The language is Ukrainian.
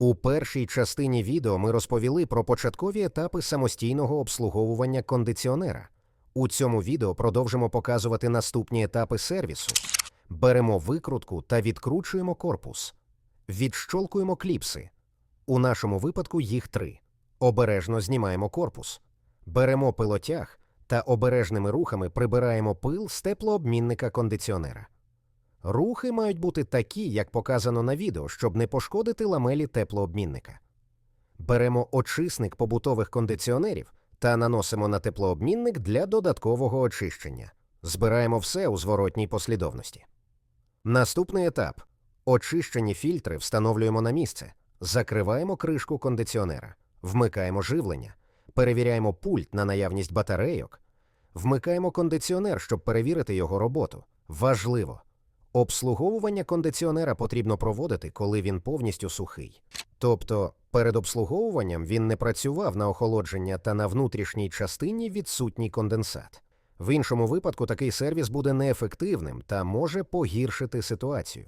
У першій частині відео ми розповіли про початкові етапи самостійного обслуговування кондиціонера. У цьому відео продовжимо показувати наступні етапи сервісу. Беремо викрутку та відкручуємо корпус. Відщолкуємо кліпси. У нашому випадку їх три. Обережно знімаємо корпус. Беремо пилотяг та обережними рухами прибираємо пил з теплообмінника кондиціонера. Рухи мають бути такі, як показано на відео, щоб не пошкодити ламелі теплообмінника. Беремо очисник побутових кондиціонерів та наносимо на теплообмінник для додаткового очищення. Збираємо все у зворотній послідовності. Наступний етап очищені фільтри встановлюємо на місце, закриваємо кришку кондиціонера, вмикаємо живлення, перевіряємо пульт на наявність батарейок, вмикаємо кондиціонер, щоб перевірити його роботу. Важливо. Обслуговування кондиціонера потрібно проводити, коли він повністю сухий. Тобто перед обслуговуванням він не працював на охолодження та на внутрішній частині відсутній конденсат. В іншому випадку такий сервіс буде неефективним та може погіршити ситуацію.